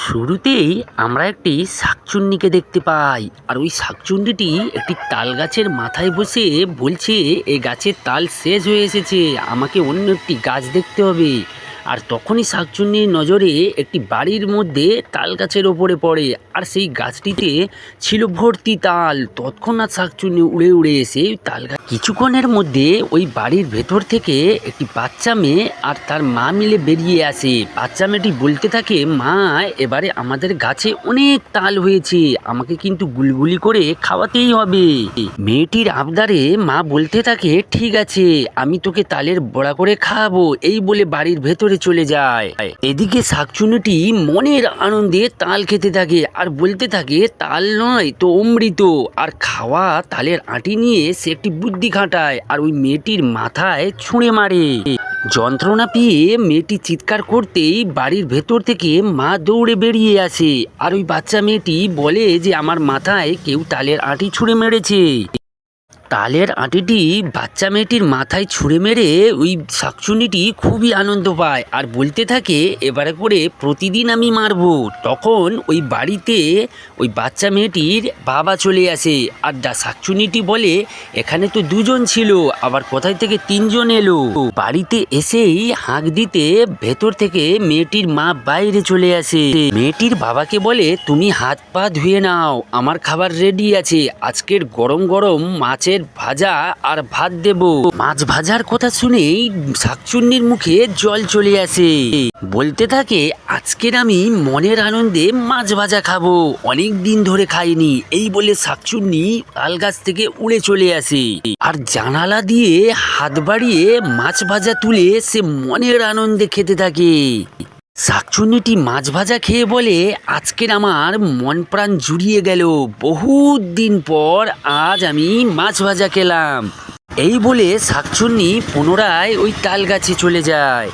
শুরুতেই আমরা একটি শাকচুন্নিকে দেখতে পাই, আর ওই শাকচুন্নিটি একটি তাল গাছের মাথায় বসে বলছে, এ গাছের তাল শেষ হয়ে এসেছে, আমাকে অন্য একটি গাছ দেখতে হবে। আর তখনই শাকচুন্নির নজরে একটি বাড়ির মধ্যে তাল গাছের ওপরে পড়ে আর সেই গাছটিতে ছিল ভর্তি তাল। তৎক্ষণাৎ শাকচুন্নি উড়ে উড়ে এসে তাল গাছ কিছুক্ষণের মধ্যে ওই বাড়ির ভেতর থেকে একটি বাচ্চা মেয়ে আর তার মা মিলে বেরিয়ে আসে। বাচ্চা মেয়েটি বলতে থাকে, মা, এবারে আমাদের গাছে অনেক তাল হয়েছে। আমাকে কিন্তু গুলগুলি করে খাওয়াতেই হবে। মেয়েটির আবদারে মা বলতে থাকে, ঠিক আছে, আমি তোকে তালের বড়া করে খাওয়াবো। এই বলে বাড়ির ভেতরে চলে যায়। এদিকে শাকচুনিটি মনের আনন্দে তাল খেতে থাকে আর বলতে থাকে, তাল নয়, তো অমৃত। আর খাওয়া তালের আটি নিয়ে সে একটি বুদ্ধি খাটায় আর ওই মেয়েটির মাথায় ছুঁড়ে মারে। যন্ত্রণা পেয়ে মেয়েটি চিৎকার করতেই বাড়ির ভেতর থেকে মা দৌড়ে বেরিয়ে আসে। আর ওই বাচ্চা মেয়েটি বলে যে, আমার মাথায় কেউ তালের আটি ছুঁড়ে মেরেছে। তালের আঁটিটি বাচ্চা মেয়েটির মাথায় ছুঁড়ে মেরে ওই শাকচুনিটি খুবই আনন্দ পায়। আর বলতে থাকে, এবারে করে প্রতিদিন আমি মারবো। তখন ওই বাড়িতে ওই বাচ্চা মেয়েটির বাবা চলে আসে। আর দা শাকচুনিটি বলে, এখানে তো দুজন ছিল, আবার কোথায় থেকে তিনজন এলো? বাড়িতে এসেই হাঁক দিতে ভেতর থেকে মেয়েটির মা বাইরে চলে আসে। মেয়েটির বাবাকে বলে, তুমি হাত পা ধুয়ে নাও, আমার খাবার রেডি আছে। আজকের গরম গরম মাছের ভাজা আর ভাত দেব। মাছ ভাজার কথা শুনেই শাকচুন্নির মুখে জল চলে আসে। বলতে থাকে, আজকের আমি মনের আনন্দে মাছ ভাজা খাব। অনেক দিন ধরে খাইনি, এই বলে শাকচুন্নি তাল গাছ থেকে উড়ে চলে আসে। আর জানালা দিয়ে হাত বাড়িয়ে মাছ ভাজা তুলে সে মনের আনন্দে খেতে থাকে। শাকচুন্নিটি মাছ ভাজা খেয়ে বলে আজকের আমার মন প্রাণ জুড়িয়ে গেল। বহুত দিন পর আজ আমি মাছ ভাজা খেলাম। এই বলে শাকচুন্নি পুনরায় ওই তাল গাছে চলে যায়।